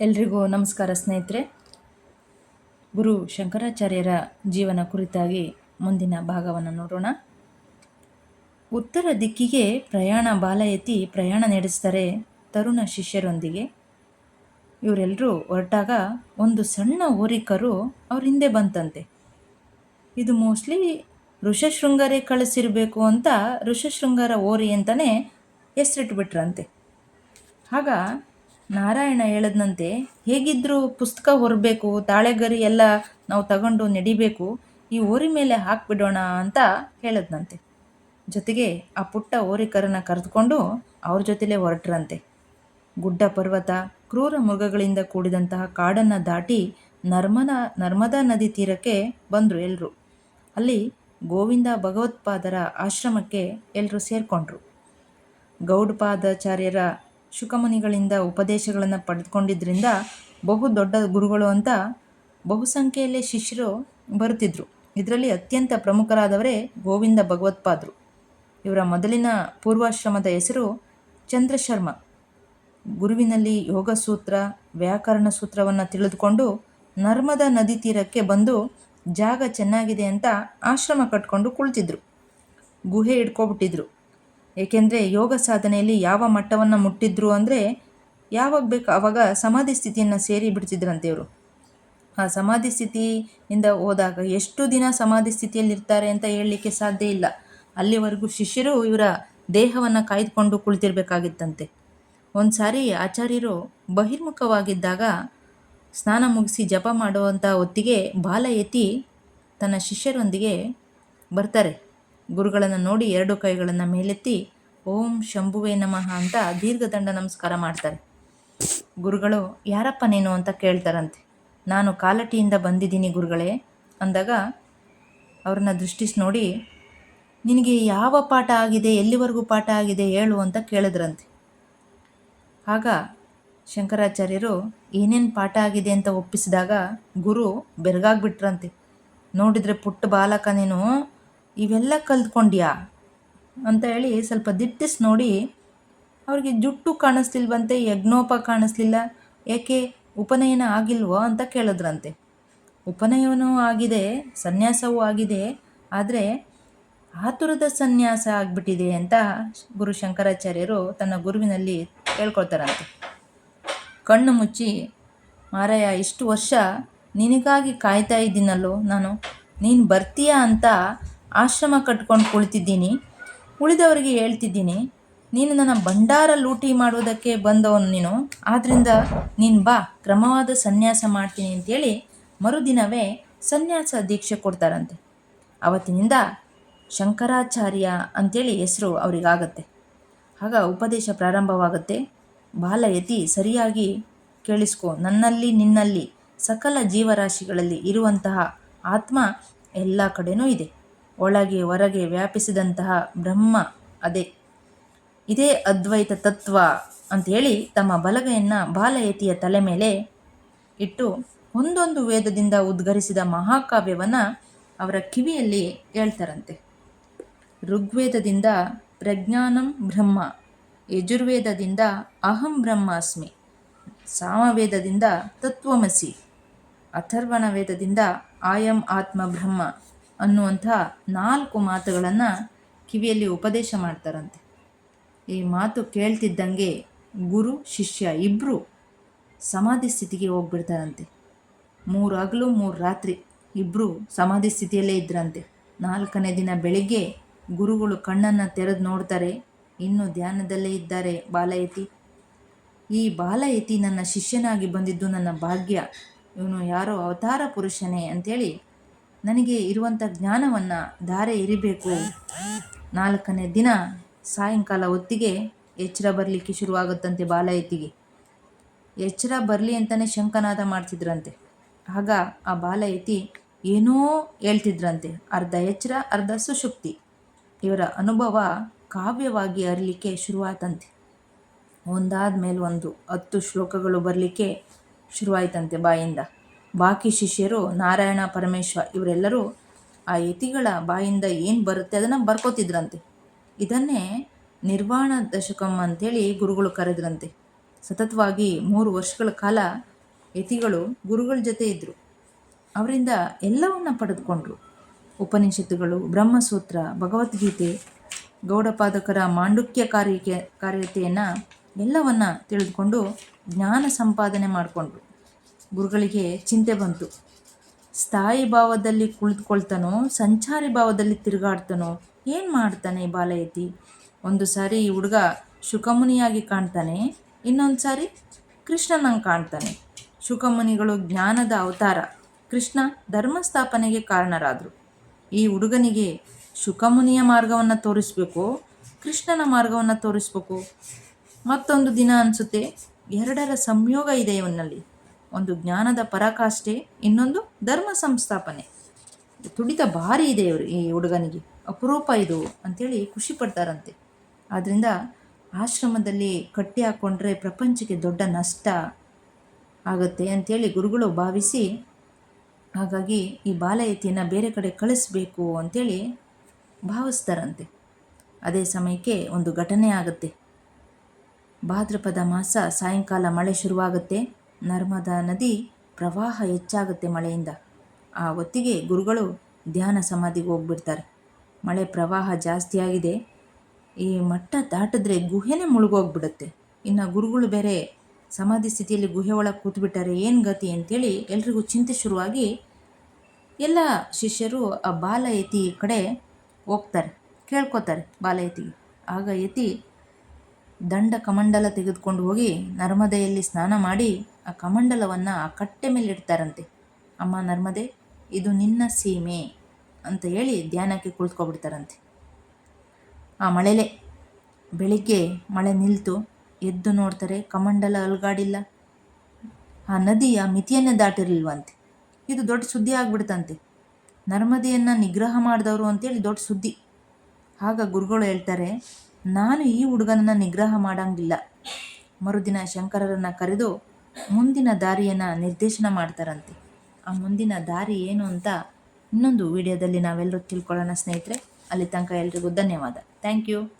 ಎಲ್ರಿಗೂ ನಮಸ್ಕಾರ ಸ್ನೇಹಿತರೆ. ಗುರು ಶಂಕರಾಚಾರ್ಯರ ಜೀವನ ಕುರಿತಾಗಿ ಮುಂದಿನ ಭಾಗವನ್ನು ನೋಡೋಣ. ಉತ್ತರ ದಿಕ್ಕಿಗೆ ಪ್ರಯಾಣ ಬಾಲಯತಿ ಪ್ರಯಾಣ ನಡೆಸ್ತಾರೆ ತರುಣ ಶಿಷ್ಯರೊಂದಿಗೆ. ಇವರೆಲ್ಲರೂ ಹೊರಟಾಗ ಒಂದು ಸಣ್ಣ ಓರಿಕರು ಅವ್ರ ಹಿಂದೆ ಬಂತಂತೆ. ಇದು ಮೋಸ್ಟ್ಲಿ ಋಷಶೃಂಗರೇ ಕಳಿಸಿರಬೇಕು ಅಂತ ಋಷಶೃಂಗಾರ ಓರಿ ಅಂತಲೇ ಹೆಸರಿಟ್ಬಿಟ್ರಂತೆ. ಆಗ ನಾರಾಯಣ ಹೇಳದ್ನಂತೆ ಹೇಗಿದ್ದರೂ ಪುಸ್ತಕ ಹೊರಬೇಕು, ತಾಳೆಗರಿ ಎಲ್ಲ ನಾವು ತಗೊಂಡು ನಡಿಬೇಕು, ಈ ಓರಿ ಮೇಲೆ ಹಾಕ್ಬಿಡೋಣ ಅಂತ ಹೇಳದ್ನಂತೆ. ಜೊತೆಗೆ ಆ ಪುಟ್ಟ ಓರಿಕರನ್ನ ಕರೆದುಕೊಂಡು ಅವ್ರ ಜೊತೆಲೇ ಹೊರಟ್ರಂತೆ. ಗುಡ್ಡ ಪರ್ವತ, ಕ್ರೂರ ಮೃಗಗಳಿಂದ ಕೂಡಿದಂತಹ ಕಾಡನ್ನು ದಾಟಿ ನರ್ಮದಾ ನರ್ಮದಾ ನದಿ ತೀರಕ್ಕೆ ಬಂದರು ಎಲ್ಲರೂ ಅಲ್ಲಿ ಗೋವಿಂದ ಭಗವತ್ಪಾದರ ಆಶ್ರಮಕ್ಕೆ ಎಲ್ಲರೂ ಸೇರಿಕೊಂಡ್ರು. ಗೌಡಪಾದಾಚಾರ್ಯರ ಶುಕಮುನಿಗಳಿಂದ ಉಪದೇಶಗಳನ್ನು ಪಡೆದುಕೊಂಡಿದ್ದರಿಂದ ಬಹು ದೊಡ್ಡ ಗುರುಗಳು ಅಂತ ಬಹುಸಂಖ್ಯೆಯಲ್ಲಿ ಶಿಷ್ಯರು ಬರುತ್ತಿದ್ದರು ಇದರಲ್ಲಿ ಅತ್ಯಂತ ಪ್ರಮುಖರಾದವರೇ ಗೋವಿಂದ ಭಗವತ್ಪಾದರು. ಇವರ ಮೊದಲಿನ ಪೂರ್ವಾಶ್ರಮದ ಹೆಸರು ಚಂದ್ರಶರ್ಮ. ಗುರುವಿನಲ್ಲಿ ಯೋಗಸೂತ್ರ, ವ್ಯಾಕರಣ ಸೂತ್ರವನ್ನು ತಿಳಿದುಕೊಂಡು ನರ್ಮದಾ ನದಿ ತೀರಕ್ಕೆ ಬಂದು ಜಾಗ ಚೆನ್ನಾಗಿದೆ ಅಂತ ಆಶ್ರಮ ಕಟ್ಕೊಂಡು ಕುಳಿತಿದ್ರು. ಗುಹೆ ಹಿಡ್ಕೊಬಿಟ್ಟಿದ್ರು. ಏಕೆಂದರೆ ಯೋಗ ಸಾಧನೆಯಲ್ಲಿ ಯಾವ ಮಟ್ಟವನ್ನು ಮುಟ್ಟಿದ್ರು ಅಂದರೆ ಯಾವಾಗ ಬೇಕು ಆವಾಗ ಸಮಾಧಿ ಸ್ಥಿತಿಯನ್ನು ಸೇರಿ ಬಿಡ್ತಿದ್ರಂತೆ ಇವರು. ಆ ಸಮಾಧಿ ಸ್ಥಿತಿಯಿಂದ ಹೋದಾಗ ಎಷ್ಟು ದಿನ ಸಮಾಧಿ ಸ್ಥಿತಿಯಲ್ಲಿ ಇರ್ತಾರೆ ಅಂತ ಹೇಳಲಿಕ್ಕೆ ಸಾಧ್ಯ ಇಲ್ಲ. ಅಲ್ಲಿವರೆಗೂ ಶಿಷ್ಯರು ಇವರ ದೇಹವನ್ನು ಕಾಯ್ದುಕೊಂಡು ಕುಳಿತಿರ್ಬೇಕಾಗಿತ್ತಂತೆ. ಒಂದು ಸಾರಿ ಆಚಾರ್ಯರು ಬಹಿರ್ಮುಖವಾಗಿದ್ದಾಗ ಸ್ನಾನ ಮುಗಿಸಿ ಜಪ ಮಾಡುವಂಥ ಹೊತ್ತಿಗೆ ಬಾಲ ಎತ್ತಿ ತನ್ನ ಶಿಷ್ಯರೊಂದಿಗೆ ಬರ್ತಾರೆ. ಗುರುಗಳನ್ನು ನೋಡಿ ಎರಡು ಕೈಗಳನ್ನು ಮೇಲೆತ್ತಿ ಓಂ ಶಂಭುವೇ ನಮಃ ಅಂತ ದೀರ್ಘದಂಡ ನಮಸ್ಕಾರ ಮಾಡ್ತಾರೆ. ಗುರುಗಳು, ಯಾರಪ್ಪ ನೀನು ಅಂತ ಕೇಳ್ತಾರಂತೆ. ನಾನು ಕಾಲಟಿಯಿಂದ ಬಂದಿದ್ದೀನಿ ಗುರುಗಳೇ ಅಂದಾಗ ಅವ್ರನ್ನ ದೃಷ್ಟಿಸಿ ನೋಡಿ, ನಿನಗೆ ಯಾವ ಪಾಠ ಆಗಿದೆ, ಎಲ್ಲಿವರೆಗೂ ಪಾಠ ಆಗಿದೆ ಹೇಳು ಅಂತ ಕೇಳಿದ್ರಂತೆ. ಆಗ ಶಂಕರಾಚಾರ್ಯರು ಏನೇನು ಪಾಠ ಆಗಿದೆ ಅಂತ ಒಪ್ಪಿಸಿದಾಗ ಗುರು ಬೆರಗಾಗ್ಬಿಟ್ರಂತೆ. ನೋಡಿದರೆ ಪುಟ್ಟ ಬಾಲಕ ನೀನು ಇವೆಲ್ಲ ಕಲ್ತ್ಕೊಂಡ್ಯಾ? ಅಂತ ಹೇಳಿ ಸ್ವಲ್ಪ ದಿಟ್ಟಿಸ್ ನೋಡಿ, ಅವ್ರಿಗೆ ಜುಟ್ಟು ಕಾಣಿಸ್ಲಿಲ್ವಂತೆ, ಯಜ್ಞೋಪ ಕಾಣಿಸ್ಲಿಲ್ಲ. ಏಕೆ, ಉಪನಯನ ಆಗಿಲ್ವೋ ಅಂತ ಕೇಳಿದ್ರಂತೆ. ಉಪನಯನವೂ ಆಗಿದೆ, ಸನ್ಯಾಸವೂ ಆಗಿದೆ, ಆದರೆ ಆತುರದ ಸನ್ಯಾಸ ಆಗಿಬಿಟ್ಟಿದೆ ಅಂತ ಗುರು ಶಂಕರಾಚಾರ್ಯರು ತನ್ನ ಗುರುವಿನಲ್ಲಿ ಹೇಳ್ಕೊಳ್ತಾರಂತೆ. ಕಣ್ಣು ಮುಚ್ಚಿ, ಮಾರಾಯ, ಇಷ್ಟು ವರ್ಷ ನಿನಗಾಗಿ ಕಾಯ್ತಾ ಇದ್ದೀನಲ್ಲೋ ನಾನು? ನೀನು ಬರ್ತೀಯಾ ಅಂತ ಆಶ್ರಮ ಕಟ್ಕೊಂಡು ಕುಳಿತಿದ್ದೀನಿ. ಉಳಿದವರಿಗೆ ಹೇಳ್ತಿದ್ದೀನಿ, ನೀನು ನನ್ನ ಭಂಡಾರ ಲೂಟಿ ಮಾಡುವುದಕ್ಕೆ ಬಂದವನು ನೀನು. ಆದ್ದರಿಂದ ನೀನು ಬಾ, ಕ್ರಮವಾದ ಸನ್ಯಾಸ ಮಾಡ್ತೀನಿ ಅಂತೇಳಿ ಮರುದಿನವೇ ಸನ್ಯಾಸ ದೀಕ್ಷೆ ಕೊಡ್ತಾರಂತೆ. ಅವತ್ತಿನಿಂದ ಶಂಕರಾಚಾರ್ಯ ಅಂಥೇಳಿ ಹೆಸರು ಅವರಿಗಾಗತ್ತೆ. ಆಗ ಉಪದೇಶ ಪ್ರಾರಂಭವಾಗುತ್ತೆ. ಬಾಲಯತಿ ಸರಿಯಾಗಿ ಕೇಳಿಸ್ಕೊ, ನನ್ನಲ್ಲಿ ನಿನ್ನಲ್ಲಿ ಸಕಲ ಜೀವರಾಶಿಗಳಲ್ಲಿ ಇರುವಂತಹ ಆತ್ಮ ಎಲ್ಲ ಕಡೆನೂ ಇದೆ. ಒಳಗೆ, ಹೊರಗೆ ವ್ಯಾಪಿಸಿದಂತಹ ಬ್ರಹ್ಮ ಅದೇ. ಇದೇ ಅದ್ವೈತ ತತ್ವ ಅಂಥೇಳಿ ತಮ್ಮ ಬಲಗೈಯನ್ನು ಬಾಲಯತಿಯ ತಲೆ ಮೇಲೆ ಇಟ್ಟು ಒಂದೊಂದು ವೇದದಿಂದ ಉದ್ಗರಿಸಿದ ಮಹಾಕಾವ್ಯವನ್ನು ಅವರ ಕಿವಿಯಲ್ಲಿ ಹೇಳ್ತಾರಂತೆ. ಋಗ್ವೇದದಿಂದ ಪ್ರಜ್ಞಾನಂ ಬ್ರಹ್ಮ, ಯಜುರ್ವೇದದಿಂದ ಅಹಂ ಬ್ರಹ್ಮಾಸ್ಮಿ, ಸಾಮವೇದದಿಂದ ತತ್ವಮಸಿ ಅಥರ್ವಣ ವೇದದಿಂದ ಆಯಂ ಆತ್ಮ ಬ್ರಹ್ಮ ಅನ್ನುವಂಥ ನಾಲ್ಕು ಮಾತುಗಳನ್ನು ಕಿವಿಯಲ್ಲಿ ಉಪದೇಶ ಮಾಡ್ತಾರಂತೆ. ಈ ಮಾತು ಕೇಳ್ತಿದ್ದಂಗೆ ಗುರು, ಶಿಷ್ಯ ಇಬ್ಬರು ಸಮಾಧಿ ಸ್ಥಿತಿಗೆ ಹೋಗ್ಬಿಡ್ತಾರಂತೆ. ಮೂರು ಹಗಲು ಮೂರು ರಾತ್ರಿ ಇಬ್ಬರು ಸಮಾಧಿ ಸ್ಥಿತಿಯಲ್ಲೇ ಇದ್ರಂತೆ. ನಾಲ್ಕನೇ ದಿನ ಬೆಳಿಗ್ಗೆ ಗುರುಗಳು ಕಣ್ಣನ್ನು ತೆರೆದು ನೋಡ್ತಾರೆ, ಇನ್ನೂ ಧ್ಯಾನದಲ್ಲೇ ಇದ್ದಾರೆ ಬಾಲಯತಿ. ಈ ಬಾಲಯತಿ ನನ್ನ ಶಿಷ್ಯನಾಗಿ ಬಂದಿದ್ದು ನನ್ನ ಭಾಗ್ಯ. ಇವನು ಯಾರೋ ಅವತಾರ ಪುರುಷನೇ ಅಂಥೇಳಿ ನನಗೆ ಇರುವಂಥ ಜ್ಞಾನವನ್ನು ಧಾರೆ ಎರಿಬೇಕು. ನಾಲ್ಕನೇ ದಿನ ಸಾಯಂಕಾಲ ಹೊತ್ತಿಗೆ ಎಚ್ಚರ ಬರಲಿಕ್ಕೆ ಶುರುವಾಗುತ್ತಂತೆ ಬಾಲಯತಿಗೆ ಎಚ್ಚರ ಬರಲಿ ಅಂತಲೇ ಶಂಕನಾದ ಮಾಡ್ತಿದ್ರಂತೆ. ಆಗ ಆ ಬಾಲಯತಿ ಏನೋ ಹೇಳ್ತಿದ್ರಂತೆ. ಅರ್ಧ ಎಚ್ಚರ, ಅರ್ಧ ಸುಶುಕ್ತಿ ಇವರ ಅನುಭವ ಕಾವ್ಯವಾಗಿ ಅರಲಿಕ್ಕೆ ಶುರುವಾಯ್ತಂತೆ. ಒಂದಾದ ಮೇಲೆ ಒಂದು ಹತ್ತು ಶ್ಲೋಕಗಳು ಬರಲಿಕ್ಕೆ ಶುರುವಾಯ್ತಂತೆ ಬಾಯಿಂದ. ಬಾಕಿ ಶಿಷ್ಯರು ನಾರಾಯಣ ಪರಮೇಶ್ವರ ಇವರೆಲ್ಲರೂ ಆ ಯತಿಗಳ ಬಾಯಿಂದ ಏನು ಬರುತ್ತೆ ಅದನ್ನು ಬರ್ಕೋತಿದ್ರಂತೆ. ಇದನ್ನೇ ನಿರ್ವಾಣ ದಶಕಂ ಅಂಥೇಳಿ ಗುರುಗಳು ಕರೆದ್ರಂತೆ. ಸತತವಾಗಿ ಮೂರು ವರ್ಷಗಳ ಕಾಲ ಯತಿಗಳು ಗುರುಗಳ ಜೊತೆ ಇದ್ದರು ಅವರಿಂದ ಎಲ್ಲವನ್ನ ಪಡೆದುಕೊಂಡ್ರು. ಉಪನಿಷತ್ತುಗಳು, ಬ್ರಹ್ಮಸೂತ್ರ, ಭಗವದ್ಗೀತೆ, ಗೌಡಪಾದಕರ ಮಾಂಡುಕ್ಯ ಕಾರ್ಯಕ್ಕೆ, ಕಾರ್ಯತೆಯನ್ನು ಎಲ್ಲವನ್ನ ತಿಳಿದುಕೊಂಡು ಜ್ಞಾನ ಸಂಪಾದನೆ ಮಾಡಿಕೊಂಡ್ರು. ಗುರುಗಳಿಗೆ ಚಿಂತೆ ಬಂತು. ಸ್ಥಾಯಿ ಭಾವದಲ್ಲಿ ಕುಳಿತುಕೊಳ್ತಾನೋ, ಸಂಚಾರಿ ಭಾವದಲ್ಲಿ ತಿರುಗಾಡ್ತಾನೋ, ಏನು ಮಾಡ್ತಾನೆ ಬಾಲಯತಿ? ಒಂದು ಸಾರಿ ಈ ಹುಡುಗ ಶುಕಮುನಿಯಾಗಿ ಕಾಣ್ತಾನೆ ಇನ್ನೊಂದು ಸಾರಿ ಕೃಷ್ಣನಂಗೆ ಕಾಣ್ತಾನೆ. ಶುಕಮುನಿಗಳು ಜ್ಞಾನದ ಅವತಾರ. ಕೃಷ್ಣ ಧರ್ಮಸ್ಥಾಪನೆಗೆ ಕಾರಣರಾದರು. ಈ ಹುಡುಗನಿಗೆ ಶುಕಮುನಿಯ ಮಾರ್ಗವನ್ನು ತೋರಿಸ್ಬೇಕು, ಕೃಷ್ಣನ ಮಾರ್ಗವನ್ನು ತೋರಿಸ್ಬೇಕು. ಮತ್ತೊಂದು ದಿನ ಅನಿಸುತ್ತೆ, ಎರಡರ ಸಂಯೋಗ ಇದೆ ಇವನಲ್ಲಿ ಒಂದು ಜ್ಞಾನದ ಪರಾಕಾಷ್ಠೆ, ಇನ್ನೊಂದು ಧರ್ಮ ಸಂಸ್ಥಾಪನೆ. ತುಡಿತ ಭಾರಿ ಇದೆ ಇವರು ಈ ಹುಡುಗನಿಗೆ. ಅಪರೂಪ ಇದು ಅಂಥೇಳಿ ಖುಷಿ ಪಡ್ತಾರಂತೆ. ಆದ್ದರಿಂದ ಆಶ್ರಮದಲ್ಲಿ ಕಟ್ಟಿ ಹಾಕ್ಕೊಂಡ್ರೆ ಪ್ರಪಂಚಕ್ಕೆ ದೊಡ್ಡ ನಷ್ಟ ಆಗುತ್ತೆ ಅಂಥೇಳಿ ಗುರುಗಳು ಭಾವಿಸಿ, ಹಾಗಾಗಿ ಈ ಬಾಲಯತಿಯನ್ನು ಬೇರೆ ಕಡೆ ಕಳಿಸ್ಬೇಕು ಅಂಥೇಳಿ ಭಾವಿಸ್ತಾರಂತೆ. ಅದೇ ಸಮಯಕ್ಕೆ ಒಂದು ಘಟನೆ ಆಗುತ್ತೆ. ಭಾದ್ರಪದ ಮಾಸ ಸಾಯಂಕಾಲ ಮಳೆ ಶುರುವಾಗುತ್ತೆ. ನರ್ಮದಾ ನದಿ ಪ್ರವಾಹ ಹೆಚ್ಚಾಗುತ್ತೆ ಮಳೆಯಿಂದ. ಆ ಹೊತ್ತಿಗೆ ಗುರುಗಳು ಧ್ಯಾನ ಸಮಾಧಿಗೆ ಹೋಗ್ಬಿಡ್ತಾರೆ. ಮಳೆ ಪ್ರವಾಹ ಜಾಸ್ತಿ ಆಗಿದೆ. ಈ ಮಟ್ಟ ದಾಟಿದ್ರೆ ಗುಹೆನೇ ಮುಳುಗೋಗ್ಬಿಡುತ್ತೆ. ಇನ್ನು ಗುರುಗಳು ಬೇರೆ ಸಮಾಧಿ ಸ್ಥಿತಿಯಲ್ಲಿ ಗುಹೆ ಒಳಗೆ ಕೂತ್ಬಿಟ್ಟಾರೆ, ಏನು ಗತಿ ಅಂತೇಳಿ ಎಲ್ರಿಗೂ ಚಿಂತೆ ಶುರುವಾಗಿ ಎಲ್ಲ ಶಿಷ್ಯರು ಆ ಬಾಲ ಯತಿ ಕಡೆ ಹೋಗ್ತಾರೆ, ಕೇಳ್ಕೊತಾರೆ ಬಾಲ ಆಗ ಯತಿ ದಂಡ ಕಮಂಡಲ ತೆಗೆದುಕೊಂಡು ಹೋಗಿ ನರ್ಮದೆಯಲ್ಲಿ ಸ್ನಾನ ಮಾಡಿ ಆ ಕಮಂಡಲವನ್ನು ಆ ಕಟ್ಟೆ ಮೇಲೆ ಇಡ್ತಾರಂತೆ. ಅಮ್ಮ ನರ್ಮದೆ, ಇದು ನಿನ್ನ ಸೀಮೆ ಅಂತ ಹೇಳಿ ಧ್ಯಾನಕ್ಕೆ ಕುಳಿತ್ಕೊಬಿಡ್ತಾರಂತೆ. ಆ ಮಳೆಲೆ ಬೆಳಿಗ್ಗೆ ಮಳೆ ನಿಲ್ತು ಎದ್ದು ನೋಡ್ತಾರೆ ಕಮಂಡಲ ಅಲ್ಗಾಡಿಲ್ಲ. ಆ ನದಿಯ ಮಿತಿಯನ್ನೇ ದಾಟಿರಲಿಲ್ವಂತೆ. ಇದು ದೊಡ್ಡ ಸುದ್ದಿ ಆಗ್ಬಿಡ್ತಂತೆ. ನರ್ಮದೆಯನ್ನು ನಿಗ್ರಹ ಮಾಡಿದವರು ಅಂತೇಳಿ ದೊಡ್ಡ ಸುದ್ದಿ. ಆಗ ಗುರುಗಳು ಹೇಳ್ತಾರೆ, ನಾನು ಈ ಹುಡುಗನನ್ನು ನಿಗ್ರಹ ಮಾಡಂಗಿಲ್ಲ. ಮರುದಿನ ಶಂಕರರನ್ನು ಕರೆದು ಮುಂದಿನ ದಾರಿಯನ್ನು ನಿರ್ದೇಶನ ಮಾಡ್ತಾರಂತೆ. ಆ ಮುಂದಿನ ದಾರಿ ಏನು ಅಂತ ಇನ್ನೊಂದು ವಿಡಿಯೋದಲ್ಲಿ ನಾವೆಲ್ಲರೂ ತಿಳ್ಕೊಳ್ಳೋಣ ಸ್ನೇಹಿತರೆ. ಅಲ್ಲಿ ತನಕ ಎಲ್ರಿಗೂ ಧನ್ಯವಾದ. Thank you